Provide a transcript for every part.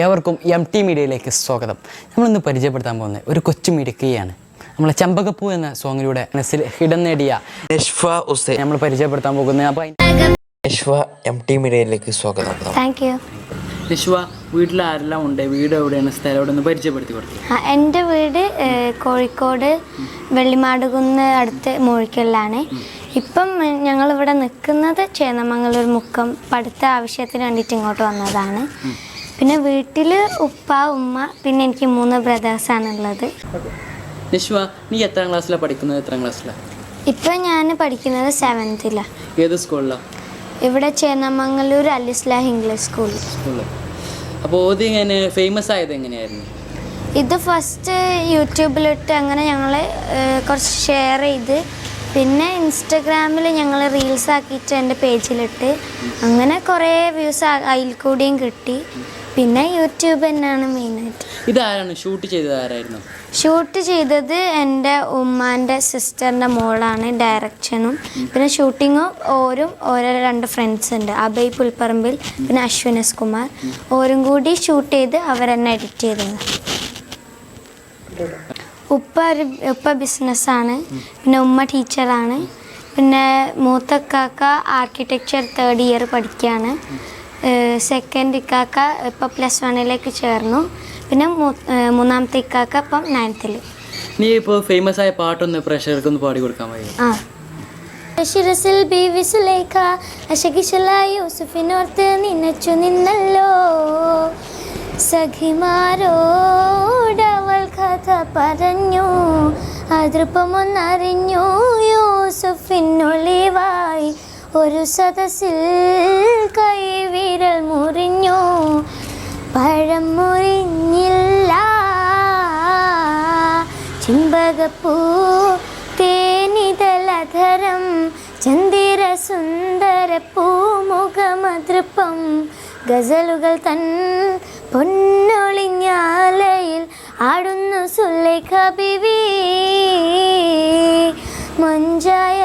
ഏവർക്കും M T മീഡിയയിലേക്ക് സ്വാഗതം. നമ്മളിന്ന് പരിചയപ്പെടുത്താൻ പോകുന്നത് ഒരു കൊച്ചു മിടുക്കിയാണ്. നമ്മളെ ചമ്പകപ്പൂ എന്ന സോങ്ങിലൂടെ മനസ്സിൽ ഹിടം നേടിയ നഷ്ഫ ഹുസൈൻ നമ്മൾ പരിചയപ്പെടുത്താൻ പോകുന്നത്. അപ്പോൾ എം ടി മീഡിയയിലേക്ക് സ്വാഗതം. താങ്ക് യു വീട്ടിൽ ആരെല്ലാം ഉണ്ട്? വീട് എവിടെയാണ്? സ്ഥലം എവിടെ ഒന്ന് പരിചയപ്പെടുത്തി കൊടുത്തു എന്റെ വീട് കോഴിക്കോട് വെള്ളിമാടുകുന്ന് അടുത്ത് മൂഴിക്കലിലാണ്. ഇപ്പം ഞങ്ങൾ ഇവിടെ നിൽക്കുന്നത് ചേന്നമംഗലൂർ മുക്കം പഠിത്ത ആവശ്യത്തിന് വേണ്ടിയിട്ട് ഇങ്ങോട്ട് വന്നതാണ്. പിന്നെ വീട്ടിൽ ഉപ്പ ഉമ്മ പിന്നെ എനിക്ക് മൂന്ന് ബ്രദേഴ്സാണ് ഉള്ളത് നിശ്വ നീ എത്രാം ക്ലാസ്സിലാണ് പഠിക്കുന്നത്? എത്രാം ക്ലാസ്സിലാണ് ഇപ്പം ഞാൻ പഠിക്കുന്നത് സെവൻത്തിലാണ് ഏത് സ്കൂളിലാണ് ഇവിടെ ചേന്നമംഗലൂർ അലിസ്ലാ ഇംഗ്ലീഷ് സ്കൂൾ. സ്കൂളിൽ അപ്പോൾ ഇങ്ങനെ ഫേമസ് ആയത് എങ്ങനെയായിരുന്നു? ഇത് ഫസ്റ്റ് യൂട്യൂബിലിട്ട് അങ്ങനെ ഞങ്ങൾ കുറച്ച് ഷെയർ ചെയ്ത് പിന്നെ ഇൻസ്റ്റഗ്രാമിൽ ഞങ്ങൾ റീൽസ് ആക്കിയിട്ട് എന്റെ പേജിലിട്ട് അങ്ങനെ കുറേ വ്യൂസ് അതിൽ കൂടിയും കിട്ടി. പിന്നെ യൂട്യൂബ് തന്നെയാണ് മെയിനായിട്ട്. ഇതാരാണ്? ഷൂട്ട് ചെയ്തത് ആരായിരുന്നു? ഷൂട്ട് ചെയ്തത് എന്റെ ഉമ്മാന്റെ സിസ്റ്ററിന്റെ മോളാണ് ഡയറക്ഷനും. പിന്നെ ഷൂട്ടിങ്ങും ഓരും ഓരോ രണ്ട് ഫ്രണ്ട്സ് ഉണ്ട്. അഭയ് പുൽപ്പറമ്പിൽ പിന്നെ അശ്വിനസ് കുമാർ. ഓരും കൂടി ഷൂട്ട് ചെയ്ത് അവരെന്നെ എഡിറ്റ് ചെയ്തത്. ഉപ്പ ഒരു ഉപ്പ ബിസിനസ്സാണ് പിന്നെ ഉമ്മ ടീച്ചറാണ് പിന്നെ മൂത്തക്കാക്ക ആർക്കിടെക്ചർ തേർഡ് ഇയർ പഠിക്കുകയാണ് സെക്കൻഡ് ഇക്കാക്ക ഇപ്പോൾ പ്ലസ് വണ്ണിലേക്ക് ചേർന്നു. പിന്നെ മൂന്നാമത്തെ ഇക്കാക്ക ഇപ്പം നയൻത്തിൽ നീ ഇപ്പോൾ ഫേമസ് ആയ പാട്ടൊന്ന് പ്രേക്ഷകർക്ക് ഒന്ന് പാടി കൊടുക്കാൻ വയ്യ? ആ. ശിരസിൽ ബി വിസുലേഖ അശകിശല യൂസുഫിനോർത്ത് നിന്നച്ചു നിന്നല്ലോ. സഖിമാരോടവൾ കഥ പറഞ്ഞു. അതൃപ്പമൊന്നറിഞ്ഞു യൂസുഫിനൊളിവായി ഒരു സദസ്സിൽ കൈവിരൽ പൂമുഖമതൃപ്പം ഗസലുകൾ തൻ പൊന്നൊളിഞ്ഞാലയിൽ ആടുന്നു സുലേഖ ബിവി മൊഞ്ചായ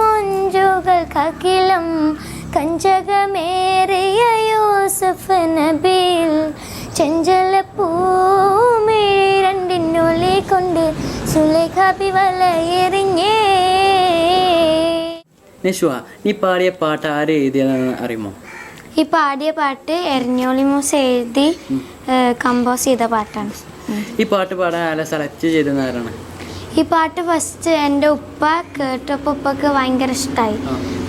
മൊഞ്ചുകൾക്കകിലം കഞ്ചകമേറിയ യൂസഫ് നബിൽ ചെഞ്ചല പൂമിഴി രണ്ടിനുള്ളി കൊണ്ട് സുലേഖ ബി വലയെറിഞ്ഞേ നിശ്വ നീ പാടിയ പാട്ട് ആരെ എഴുതിയതെന്ന് അറിയുമോ? ഈ പാടിയ പാട്ട് എരഞ്ഞോളി മൂസ് എഴുതി കമ്പോസ് ചെയ്ത പാട്ടാണ്. ഈ പാട്ട് പാടാൻ ആരെ സെലക്ട് ആരാണ്? ഈ പാട്ട് ഫസ്റ്റ് എന്റെ ഉപ്പ കേട്ടപ്പോൾ ഉപ്പക്ക് ഭയങ്കര ഇഷ്ടമായി.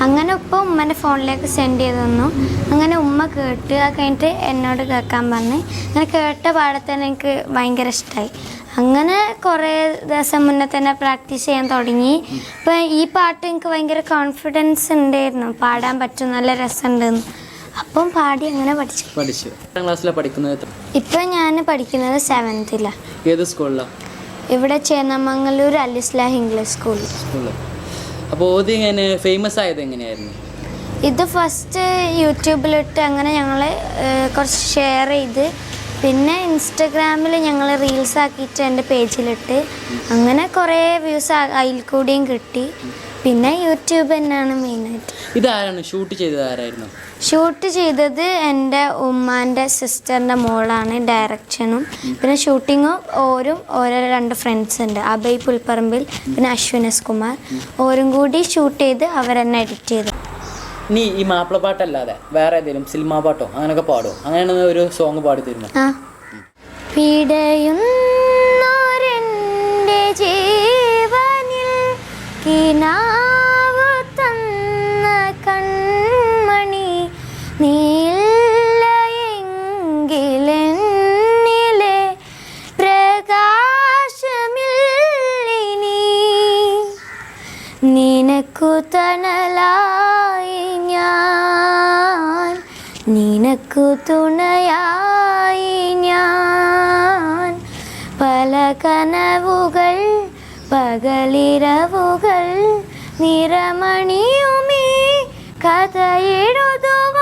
അങ്ങനെ ഉപ്പ ഉമ്മന്റെ ഫോണിലേക്ക് സെൻഡ് ചെയ്ത് തന്നു. അങ്ങനെ ഉമ്മ കേട്ട് അത് കഴിഞ്ഞിട്ട് എന്നോട് കേൾക്കാൻ പറഞ്ഞ്. അങ്ങനെ കേട്ട പാടത്തെ എനിക്ക് ഭയങ്കര ഇഷ്ടമായി അങ്ങനെ കുറേ ദിവസം മുന്നേ തന്നെ പ്രാക്ടീസ് ചെയ്യാൻ തുടങ്ങി. അപ്പം ഈ പാട്ട് എനിക്ക് ഭയങ്കര കോൺഫിഡൻസ് ഉണ്ടായിരുന്നു. പാടാൻ പറ്റും നല്ല രസമുണ്ടെന്ന്. അപ്പം പാടി അങ്ങനെ പഠിച്ചു? പഠിച്ചു. എത്ര ക്ലാസ്സിലാണ് പഠിക്കുന്നത് ഇപ്പൊ ഞാൻ പഠിക്കുന്നത് സെവൻത്തിലാണ് ഏത് സ്കൂളിലാണ് ഇവിടെ ചേന്നമംഗലൂർ അലിസ്ലാ ഇംഗ്ലീഷ് സ്കൂൾ സ്കൂളിൽ അപ്പോൾ ഓതി ഇങ്ങനെ ഫേമസ് ആയത് എങ്ങനെയായിരുന്നു? ഇത് ഫസ്റ്റ് യൂട്യൂബിലിട്ട് അങ്ങനെ ഞങ്ങൾ കുറച്ച് ഷെയർ ചെയ്ത് പിന്നെ ഇൻസ്റ്റഗ്രാമിൽ ഞങ്ങൾ റീൽസ് ആക്കിയിട്ട് എന്റെ പേജിലിട്ട് അങ്ങനെ കുറേ വ്യൂസ് അതിൽ കൂടിയും കിട്ടി. പിന്നെ യൂട്യൂബ് തന്നെയാണ് മെയിനായിട്ട്. ഇതാരാണ്? ഷൂട്ട് ചെയ്തത് ആരായിരുന്നു? ഷൂട്ട് ചെയ്തത് എന്റെ ഉമ്മാന്റെ സിസ്റ്ററിന്റെ മോളാണ് ഡയറക്ഷനും. പിന്നെ ഷൂട്ടിങ്ങും ഓരും ഓരോ രണ്ട് ഫ്രണ്ട്സ് ഉണ്ട്. അഭയ് പുൽപ്പറമ്പിൽ പിന്നെ അശ്വിനസ് കുമാർ. ഓരും കൂടി ഷൂട്ട് ചെയ്ത് അവരെന്നെ എഡിറ്റ് ചെയ്തു. നീ ഈ മാപ്പിള പാട്ടല്ലാതെ വേറെ ഏതെങ്കിലും സിനിമാ പാട്ടോ? അങ്ങനെയൊക്കെ പാടുമോ അങ്ങനെയാണെങ്കിൽ ഒരു സോങ് പാടി തരുമോ ആ കിനാവ് തന്ന കൺമണി നീല്ല പ്രകാശമില്ലിനി. നിനക്കു തണലായി ഞാൻ നിനക്കു തുണയായി ഞാൻ. പല കനവുകൾ പകലിരവുകൾ നിറമണിയുമീ കഥയെഴുതുവാൻ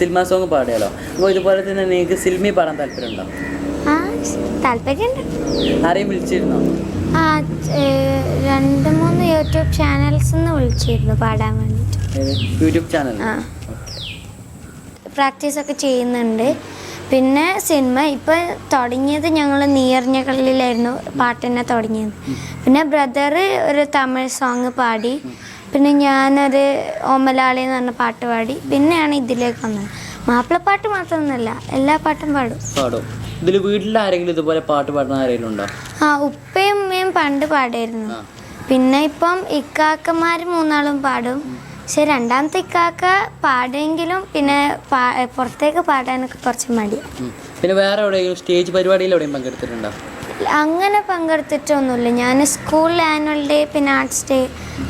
സിനിമ സോങ് പാടിയാലോ? അപ്പോൾ ഇതുപോലെ തന്നെ നിങ്ങൾക്ക് സിനിമയിൽ പാടാൻ താല്പര്യമുണ്ടോ? ആരെയും വിളിച്ചിരുന്നോ? രണ്ട് മൂന്ന് യൂട്യൂബ് ചാനൽസ് വിളിച്ചിരുന്നു പാടാൻ വേണ്ടിയിട്ട് യൂട്യൂബ് ചാനൽ? പ്രാക്ടീസ് ഒക്കെ ചെയ്യുന്നുണ്ട്. പിന്നെ സിനിമ ഇപ്പോൾ തുടങ്ങിയത് ഞങ്ങൾ നീർഞ്ഞകളിലായിരുന്നു പാട്ടിനെ തുടങ്ങിയത്. പിന്നെ ബ്രദർ ഒരു തമിഴ് സോങ് പാടി. പിന്നെ ഞാനൊരു ഓമലാളി എന്ന് പറഞ്ഞ പാട്ട് പാടി. പിന്നെയാണ് ഇതിലേക്ക് വന്നത്. മാപ്പിളപ്പാട്ട് മാത്രമൊന്നുമല്ല എല്ലാ പാട്ടും പാടും. പാടും. ഇതിൽ വീട്ടിൽ ആരെങ്കിലും ഇതുപോലെ പാട്ട് പാടുന്ന ആരെങ്കിലും ഉണ്ടോ? ആ ഉപ്പയും ഉമ്മയും പണ്ട് പാടായിരുന്നു പിന്നെ ഇപ്പം ഇക്കാക്കന്മാർ മൂന്നാളും പാടും. പക്ഷെ രണ്ടാമത്തെ ഇക്കാക്ക പാടെങ്കിലും പിന്നെ പുറത്തേക്ക് പാടാനൊക്കെ കുറച്ച് മടി. പിന്നെ വേറെ എവിടെയെങ്കിലും സ്റ്റേജ് പരിപാടിയിൽ എവിടെയും പങ്കെടുത്തിട്ടുണ്ടോ? അങ്ങനെ പങ്കെടുത്തിട്ടൊന്നുമില്ല. ഞാൻ സ്കൂൾ ആനുവൽ ഡേ പിന്നെ ആർട്സ് ഡേ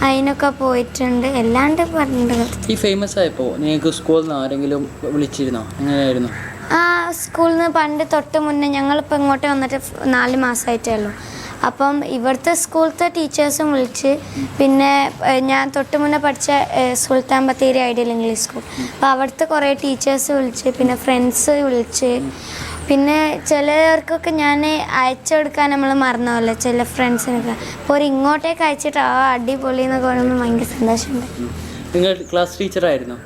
അതിനൊക്കെ പോയിട്ടുണ്ട്. എല്ലാണ്ട് പറഞ്ഞിട്ടുണ്ട്. ഈ ഫേമസ് ആയപ്പോൾ നിങ്ങൾക്ക് സ്കൂളിൽ നിന്ന് ആരെങ്കിലും വിളിച്ചിരുന്നോ? എങ്ങനെയായിരുന്നു? ആ സ്കൂളിൽ നിന്ന് പണ്ട് തൊട്ട് മുന്നേ ഞങ്ങളിപ്പോൾ ഇങ്ങോട്ട് വന്നിട്ട് നാല് മാസമായിട്ടേ ഉള്ളൂ. അപ്പം ഇവിടുത്തെ സ്കൂളത്തെ ടീച്ചേഴ്സും വിളിച്ച് പിന്നെ ഞാൻ തൊട്ട് മുന്നേ പഠിച്ച Sultan Bathery ideal English school അപ്പോൾ അവിടുത്തെ കുറേ ടീച്ചേഴ്സ് വിളിച്ച് പിന്നെ ഫ്രണ്ട്സ് വിളിച്ച് പിന്നെ ചിലർക്കൊക്കെ ഞാൻ അയച്ചു കൊടുക്കാൻ നമ്മൾ മറന്നതല്ലേ ചില ഫ്രണ്ട്സിനൊക്കെ. അപ്പോൾ ഒരു ഇങ്ങോട്ടേക്ക് അയച്ചിട്ട് ആ അടിപൊളി എന്നൊക്കെ പറയുമ്പോൾ ഭയങ്കര സന്തോഷമുണ്ട്. നിങ്ങൾ ക്ലാസ് ടീച്ചർ ആയിരുന്നു?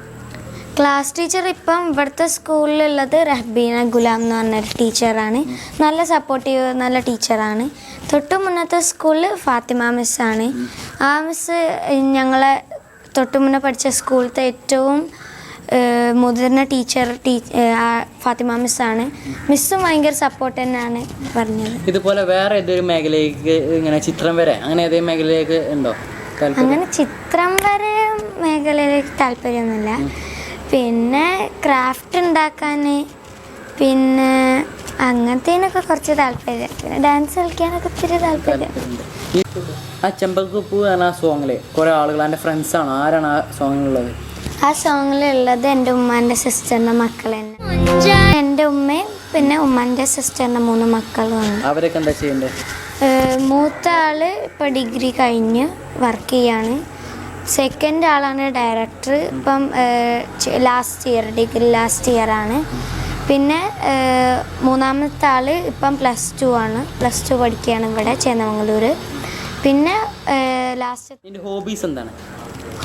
ക്ലാസ് ടീച്ചർ ഇപ്പം ഇവിടുത്തെ സ്കൂളിലുള്ളത് റഹ്ബീന ഗുലാം എന്ന് പറഞ്ഞൊരു ടീച്ചറാണ്. നല്ല സപ്പോർട്ടീവ് നല്ല ടീച്ചറാണ്. തൊട്ട് മുന്നത്തെ സ്കൂളിൽ ഫാത്തിമ മിസ്സാണ് ആ മിസ് ഞങ്ങളെ തൊട്ട് മുന്നേ പഠിച്ച സ്കൂളിലത്തെ ഏറ്റവും മുതിർന്ന ടീച്ചർ ഫാത്തിമ മിസ് ആണ് ഫാത്തിമ മിസ്സാണ്. മിസ്സും ഭയങ്കര സപ്പോർട്ട് തന്നെയാണ് പറഞ്ഞത്. ഇതുപോലെ വേറെ ഏതൊരു മേഖലയിലേക്ക് ഇങ്ങനെ ചിത്രം വരെ അങ്ങനെ ഏതെങ്കിലും മേഖലയിലേക്ക് ഉണ്ടോ അങ്ങനെ ചിത്രം വരെ മേഖലയിലേക്ക് താല്പര്യമൊന്നുമില്ല. പിന്നെ ക്രാഫ്റ്റ് ഉണ്ടാക്കാൻ പിന്നെ അങ്ങനത്തേനൊക്കെ കുറച്ച് താല്പര്യം. പിന്നെ ഡാൻസ് കളിക്കാനൊക്കെ ഒത്തിരി താല്പര്യം. ആ ചെമ്പകപ്പൂ എന്ന സോങ്ങിലെ കുറെ ആളുകൾ എന്റെ ഫ്രണ്ട്സ് ആണ്. ആരാണ് ആ സോങ്ങിലുള്ളത് ആ സോങ്ങിലുള്ളത് എന്റെ ഉമ്മാന്റെ സിസ്റ്ററിന്റെ മക്കൾ തന്നെ എന്റെ ഉമ്മയും പിന്നെ ഉമ്മാന്റെ സിസ്റ്ററിന്റെ മൂന്ന് മക്കളും ഉണ്ട് അവരൊക്കെ എന്താ ചെയ്യേണ്ടത് മൂത്ത ആൾ ഇപ്പോൾ ഡിഗ്രി കഴിഞ്ഞ് വർക്ക് ചെയ്യാണ്. സെക്കൻഡ് ആളാണ് ഡയറക്ടർ ഇപ്പം last year degree last year ആണ്. പിന്നെ മൂന്നാമത്തെ ആൾ ഇപ്പം പ്ലസ് ടു ആണ്. പ്ലസ് ടു പഠിക്കുകയാണ് ഇവിടെ ചേന്നമംഗലൂർ പിന്നെ ലാസ്റ്റ് ഹോബീസ് എന്താണ്?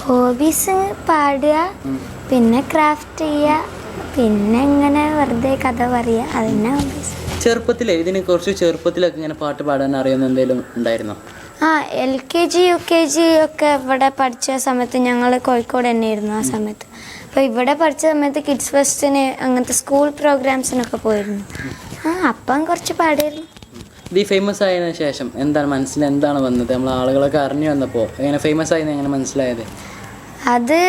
ഹോബീസ് പാടുക പിന്നെ ക്രാഫ്റ്റ് ചെയ്യുക പിന്നെ ഇങ്ങനെ വെറുതെ കഥ പറയുക അതന്നെ ഹോബീസ് ചെറുപ്പത്തിൽ ഇതിനെ കുറച്ച് ചെറുപ്പത്തിലൊക്കെ ഇങ്ങനെ പാട്ട് പാടാൻ അറിയുന്ന എന്തെങ്കിലും ഉണ്ടായിരുന്നോ? ആ L K G U K G ഒക്കെ ഇവിടെ പഠിച്ച സമയത്ത് ഞങ്ങൾ കോഴിക്കോട് തന്നെ ആയിരുന്നു ആ സമയത്ത്. അപ്പോൾ ഇവിടെ പഠിച്ച സമയത്ത് കിഡ്സ് ഫെസ്റ്റിന് അങ്ങനത്തെ സ്കൂൾ പ്രോഗ്രാംസിനൊക്കെ പോയിരുന്നു. ആ അപ്പം കുറച്ച് പാടിയിരുന്നു. ഇത് ഫേമസ് ആയതിനു ശേഷം എന്താണ് മനസ്സിൽ എന്താണ് വന്നത്? നമ്മൾ ആളുകളൊക്കെ അറിഞ്ഞു വന്നപ്പോൾ എങ്ങനെ ഫേമസ് ആയെന്ന് എങ്ങനെ മനസ്സിലായത്? അത്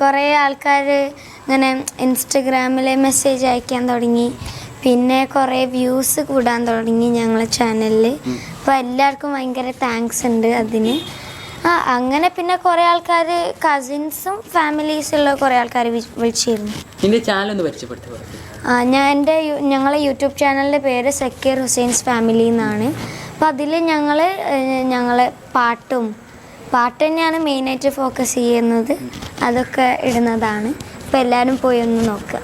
കുറേ ആൾക്കാർ ഇങ്ങനെ ഇൻസ്റ്റഗ്രാമിൽ മെസ്സേജ് അയക്കാൻ തുടങ്ങി. പിന്നെ കുറേ വ്യൂസ് കൂടാൻ തുടങ്ങി ഞങ്ങളെ ചാനലിൽ അപ്പോൾ എല്ലാവർക്കും ഭയങ്കര താങ്ക്സ് ഉണ്ട് അതിന്. ആ അങ്ങനെ പിന്നെ കുറേ ആൾക്കാർ കസിൻസും ഫാമിലീസുള്ള കുറേ ആൾക്കാർ വിളിച്ചിരുന്നു. നിന്റെ ചാനൽ ഒന്ന് ആ, ഞാൻ എന്റെ ഞങ്ങളെ യൂട്യൂബ് ചാനലിന്റെ പേര് സക്കീർ ഹുസൈൻസ് ഫാമിലി എന്നാണ്. അപ്പോൾ അതിൽ ഞങ്ങൾ ഞങ്ങളെ പാട്ടും പാട്ട് തന്നെയാണ് മെയിനായിട്ട് ഫോക്കസ് ചെയ്യുന്നത്. അതൊക്കെ ഇടുന്നതാണ്. അപ്പോൾ എല്ലാവരും പോയി ഒന്ന് നോക്കുക.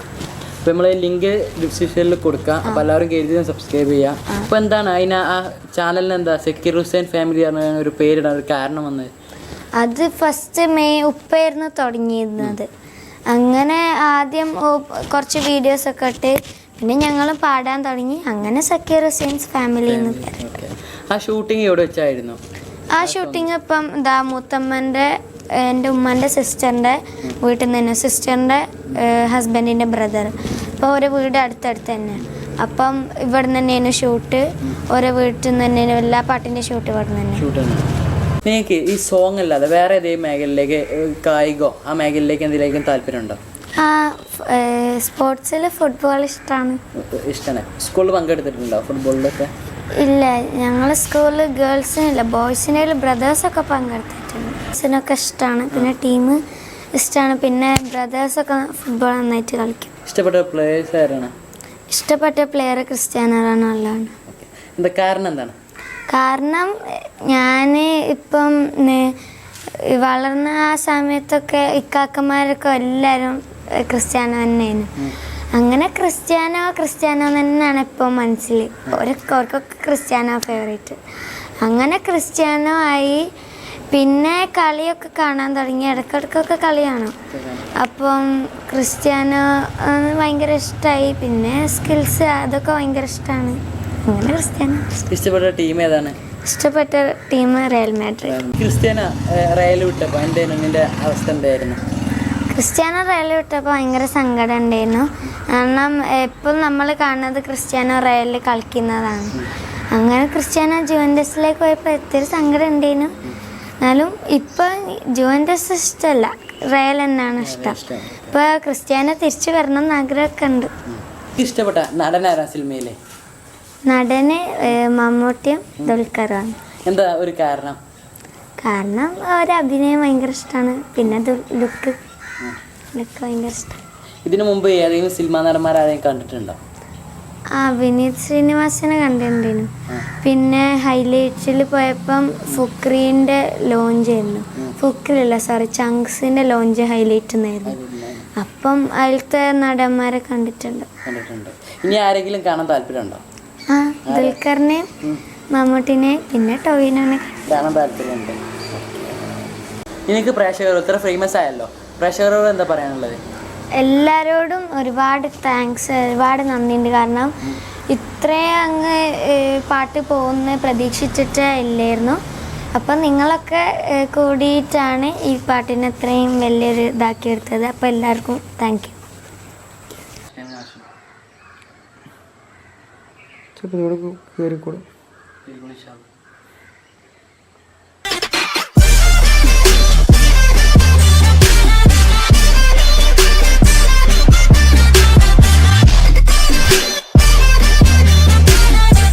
അപ്പോൾ നമ്മൾ ലിങ്ക് ഡിസ്ക്രിപ്ഷനിൽ കൊടുക്കാം. അപ്പോൾ എല്ലാവരും കയറി സബ്സ്ക്രൈബ് ചെയ്യാം. അപ്പോൾ എന്താണ് അതിന് ആ ചാനലിന് എന്താ? സെക്യൂർ ഹുസൈൻ ഫാമിലി പറഞ്ഞ ഒരു പേരിടാൻ ഒരു കാരണം വന്നത്? അത് ഫസ്റ്റ് മെയ് ഉപ്പായിരുന്നു തുടങ്ങിയിരുന്നത്. അങ്ങനെ ആദ്യം കുറച്ച് കുറച്ച് വീഡിയോസൊക്കെ ഇട്ട് പിന്നെ ഞങ്ങൾ പാടാൻ തുടങ്ങി. അങ്ങനെ സക്കീർ ഹുസൈൻസ് ഫാമിലി എന്ന് പേര് ആ ഷൂട്ടിംഗ് എവിടെ വെച്ചായിരുന്നു? ആ ഷൂട്ടിംഗ് ഇപ്പം ദാ മൂത്തമ്മന്റെ എന്റെ ഉമ്മന്റെ സിസ്റ്ററിന്റെ വീട്ടിൽ നിന്ന് തന്നെ. സിസ്റ്ററിന്റെ ഹസ്ബൻഡിന്റെ ബ്രദർ അപ്പോൾ ഓരോ വീട് അടുത്തടുത്ത് തന്നെ. അപ്പം ഇവിടെ നിന്ന് തന്നെയാണ് ഷൂട്ട് ഓരോ വീട്ടിൽ നിന്ന് തന്നെയാണ് എല്ലാ പാട്ടിന്റെ ഷൂട്ട് ഇവിടെ നിന്ന് തന്നെ. നിങ്ങൾക്ക് ഈ സോങ് അല്ലാതെ വേറെ ഏതെങ്കിലും മേഖലയിലേക്ക് കായികോ ആ മേഖലയിലേക്ക് എന്തിലേക്കും താല്പര്യമുണ്ടോ? ആ സ്പോർട്സിൽ ഫുട്ബോൾ ഇഷ്ടമാണ് ഇഷ്ടമാണ് സ്കൂളിൽ പങ്കെടുത്തിട്ടുണ്ടോ ഫുട്ബോളിലൊക്കെ ഇല്ല ഞങ്ങൾ സ്കൂളിൽ ഗേൾസിനില്ല ബോയ്സിനെയും ബ്രദേഴ്സൊക്കെ പങ്കെടുത്തിട്ടുണ്ട്. ബോയ്സിനൊക്കെ ഇഷ്ടമാണ് പിന്നെ ടീം ഇഷ്ടമാണ് പിന്നെ ബ്രദേഴ്സൊക്കെ ഫുട്ബോൾ നന്നായിട്ട് കളിക്കും. ഇഷ്ടപ്പെട്ട പ്ലേയേഴ്സ് ആരാണ്? ഇഷ്ടപ്പെട്ട പ്ലെയർ ക്രിസ്ത്യാനോ റൊണാൾഡോയാണ് ആണ്. എന്താ കാരണം എന്താണ്? കാരണം ഞാൻ ഇപ്പം വളർന്ന ആ സമയത്തൊക്കെ ഇക്കാക്കന്മാരൊക്കെ എല്ലാവരും ക്രിസ്ത്യാനോ തന്നെയായിരുന്നു അങ്ങനെ ക്രിസ്ത്യാനോ ക്രിസ്ത്യാനോ തന്നെയാണ് ഇപ്പോൾ മനസ്സിൽ. ഓരോർക്കൊക്കെ ക്രിസ്ത്യാനോ ഫേവറേറ്റ് അങ്ങനെ ക്രിസ്ത്യാനോ ആയി പിന്നെ കളിയൊക്കെ കാണാൻ തുടങ്ങി. ഇടയ്ക്കിടയ്ക്കൊക്കെ കളിയാണ് അപ്പം ക്രിസ്ത്യാനോ ഭയങ്കര ഇഷ്ടമായി പിന്നെ സ്കിൽസ് അതൊക്കെ ഭയങ്കര ഇഷ്ടമാണ് അങ്ങനെ ക്രിസ്ത്യാനോ. ഇഷ്ടപ്പെട്ട ടീം ഏതാണ്? ഇഷ്ടപ്പെട്ട team Real Madrid Cristiano Real വിട്ടപ്പോൾ അവസ്ഥ എന്തായിരുന്നു? ക്രിസ്ത്യാനോ റയൽ വിട്ടപ്പോൾ ഭയങ്കര സങ്കടം ഉണ്ടായിരുന്നു. കാരണം എപ്പോഴും നമ്മൾ കാണുന്നത് ക്രിസ്ത്യാനോ റയലിൽ കളിക്കുന്നതാണ്. അങ്ങനെ ക്രിസ്ത്യാനോ ജുവൻഡസിലേക്ക് പോയപ്പോൾ എത്ര സങ്കടം ഉണ്ടായിരുന്നു. എന്നാലും ഇപ്പം ജുവൻഡസ് ഇഷ്ടമല്ല. റയൽ എന്നാണ് ഇഷ്ടം. ഇപ്പോൾ ക്രിസ്ത്യാനോ തിരിച്ചു വരണം എന്ന് ആഗ്രഹമൊക്കെ ഉണ്ട്. ഇഷ്ടപ്പെട്ട നടനാരാ സിനിമയിലെ? നടന് മമ്മൂട്ടിയും ദുൽഖറുമാണ്. എന്താ ഒരു കാരണം? കാരണം ഒരു അഭിനയം ഭയങ്കര ഇഷ്ടമാണ്. പിന്നെ ലുക്ക് ലുക്ക് ഭയങ്കര ഇഷ്ടം. ഇതിനു മുമ്പ് ഏതെങ്കിലും സിനിമാ നടന്മാർ ആരെയും കണ്ടിട്ടുണ്ടോ? ആ വിനീത് ശ്രീനിവാസനെ കണ്ടിട്ടുണ്ടായിരുന്നു. പിന്നെ ഹൈലൈറ്റ്സിൽ പോയപ്പം ഫുക്രീന്റെ ലോഞ്ച് ആയിരുന്നു. ഫുക്രിയല്ല സോറി ചങ്ക്സിന്റെ ലോഞ്ച് ഹൈലൈറ്റ് എന്നായിരുന്നു അപ്പം അതിലത്തെ നടന്മാരെ കണ്ടിട്ടുണ്ട്. കണ്ടിട്ടുണ്ട്. ഇനി ആരെങ്കിലും കാണാൻ താല്പര്യമുണ്ടോ? ആ ദുൽഖറിനെ മമ്മൂട്ടിനെ പിന്നെ ടോവിനെ കാണാൻ താല്പര്യമുണ്ട്. എനിക്ക് പ്രേക്ഷകർ ഇത്ര ഫേമസ് ആയല്ലോ. പ്രേക്ഷകരോട് എന്താ പറയാനുള്ളത്? എല്ലാരോടും ഒരുപാട് താങ്ക്സ് ഒരുപാട് നന്ദിയുണ്ട്. കാരണം ഇത്രയും അങ്ങ് പാട്ട് പോകുന്ന പ്രതീക്ഷിച്ചിട്ട് ഇല്ലായിരുന്നു. അപ്പം നിങ്ങളൊക്കെ കൂടിയിട്ടാണ് ഈ പാട്ടിനെ ഇത്രയും വലിയൊരു ഇതാക്കി എടുത്തത്. അപ്പോൾ എല്ലാവർക്കും താങ്ക് യു കയറിക്കൂടും